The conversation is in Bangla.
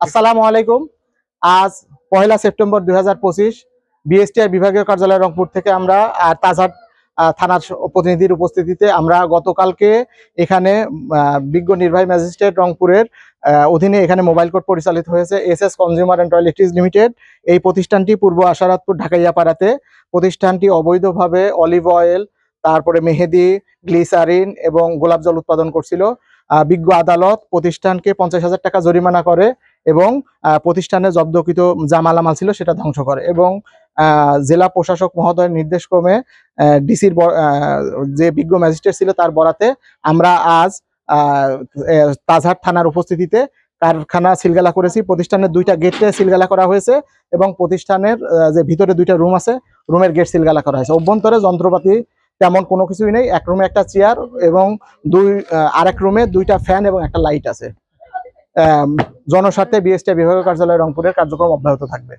আসসালামু আলাইকুম। আজ পয়লা সেপ্টেম্বর দুই হাজার পঁচিশ বিএসটিআই বিভাগীয় কার্যালয় রংপুর থেকে আমরা আর থানার প্রতিনিধির উপস্থিতিতে আমরা গতকালকে এখানে বিজ্ঞ নির্বাহী ম্যাজিস্ট্রেট রংপুরের অধীনে এখানে মোবাইল কোর্ট পরিচালিত হয়েছে S S consumer and toiletries limited এই প্রতিষ্ঠানটি পূর্ব আশারাতপুর ঢাকাইয়াপাড়াতে প্রতিষ্ঠানটি অবৈধভাবে অলিভ অয়েল, তারপরে মেহেদি, গ্লিসারিন এবং গোলাপ জল উৎপাদন করছিল। বিজ্ঞ আদালত প্রতিষ্ঠানকে পঞ্চাশ হাজার টাকা জরিমানা করে এবং প্রতিষ্ঠানে জব্দকৃত যা মালামাল ছিল সেটা ধ্বংস করে এবং জেলা প্রশাসক মহোদয়ের নির্দেশক্রমে ডিসির যে বিজ্ঞ ম্যাজিস্ট্রেট ছিল তার বরাতে আমরা আজ তাজহাট থানার উপস্থিতিতে কারখানা সিলগালা করেছি। প্রতিষ্ঠানের দুইটা গেটে সিলগালা করা হয়েছে এবং প্রতিষ্ঠানের যে ভিতরে দুইটা রুম আছে, রুমের গেট সিলগালা করা হয়েছে। অভ্যন্তরে যন্ত্রপাতি তেমন কোনো কিছুই নেই। এক রুমে একটা চেয়ার এবং দুই আরেক রুমে দুইটা ফ্যান এবং একটা লাইট আছে। জনস্বার্থে বিএসটি বিভাগীয় কার্যালয় রংপুরের কার্যক্রম অব্যাহত থাকবে।